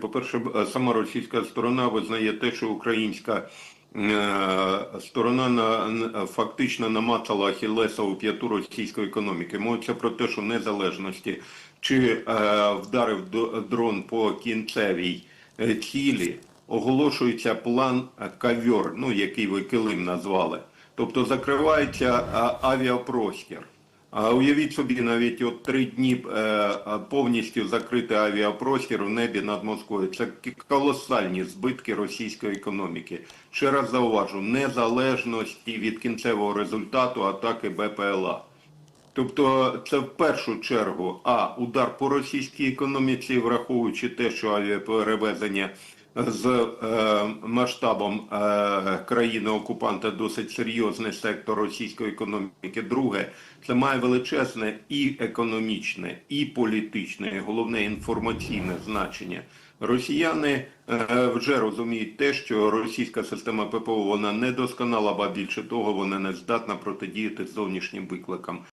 По-перше, е, сама російська сторона визнає те, що українська е, сторона на, фактично намацала Ахіллесову п'яту російської економіки. Мовиться про те, що в незалежності чи е, вдарив дрон по кінцевій е, цілі, оголошується план е, кавьор, ну який ви килим назвали. Тобто закривається авіапростір. А уявіть собі, навіть от три дні е, повністю закритий авіапростір в небі над Москвою. Це колосальні збитки російської економіки. Ще раз зауважу, незалежності від кінцевого результату атаки БПЛА. Тобто це в першу чергу а удар по російській економіці, враховуючи те, що авіаперевезення з е, масштабом е, країни-окупанта досить серйозний сектор російської економіки. Друге, це має величезне і економічне, і політичне, і головне інформаційне значення. Росіяни е, вже розуміють те, що російська система ППО вона не досконала, ба більше того, вона не здатна протидіяти зовнішнім викликам.